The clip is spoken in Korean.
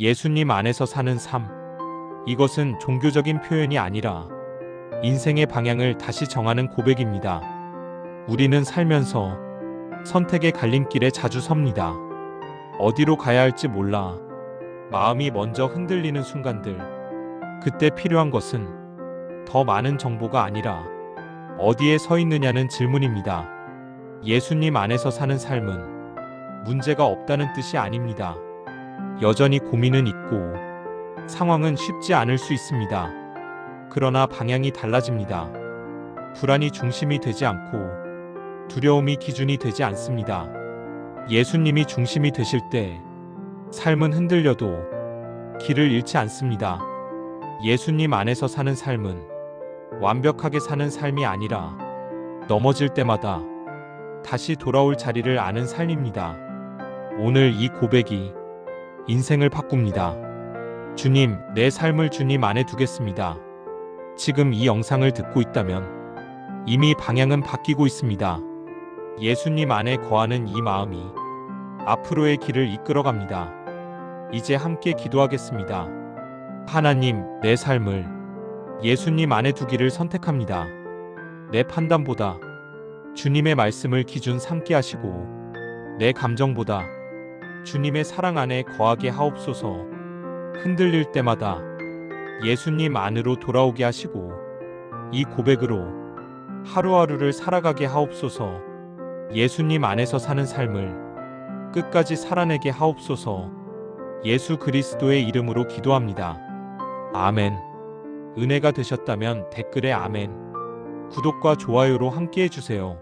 예수님 안에서 사는 삶. 이것은 종교적인 표현이 아니라 인생의 방향을 다시 정하는 고백입니다. 우리는 살면서 선택의 갈림길에 자주 섭니다. 어디로 가야 할지 몰라 마음이 먼저 흔들리는 순간들. 그때 필요한 것은 더 많은 정보가 아니라 어디에 서 있느냐는 질문입니다. 예수님 안에서 사는 삶은 문제가 없다는 뜻이 아닙니다. 여전히 고민은 있고 상황은 쉽지 않을 수 있습니다. 그러나 방향이 달라집니다. 불안이 중심이 되지 않고 두려움이 기준이 되지 않습니다. 예수님이 중심이 되실 때 삶은 흔들려도 길을 잃지 않습니다. 예수님 안에서 사는 삶은 완벽하게 사는 삶이 아니라 넘어질 때마다 다시 돌아올 자리를 아는 삶입니다. 오늘 이 고백이 인생을 바꿉니다. 주님, 내 삶을 주님 안에 두겠습니다. 지금 이 영상을 듣고 있다면 이미 방향은 바뀌고 있습니다. 예수님 안에 거하는 이 마음이 앞으로의 길을 이끌어갑니다. 이제 함께 기도하겠습니다. 하나님, 내 삶을 예수님 안에 두기를 선택합니다. 내 판단보다 주님의 말씀을 기준 삼게 하시고 내 감정보다 주님의 사랑 안에 거하게 하옵소서 흔들릴 때마다 예수님 안으로 돌아오게 하시고 이 고백으로 하루하루를 살아가게 하옵소서 예수님 안에서 사는 삶을 끝까지 살아내게 하옵소서 예수 그리스도의 이름으로 기도합니다. 아멘. 은혜가 되셨다면 댓글에 아멘. 구독과 좋아요로 함께 해주세요.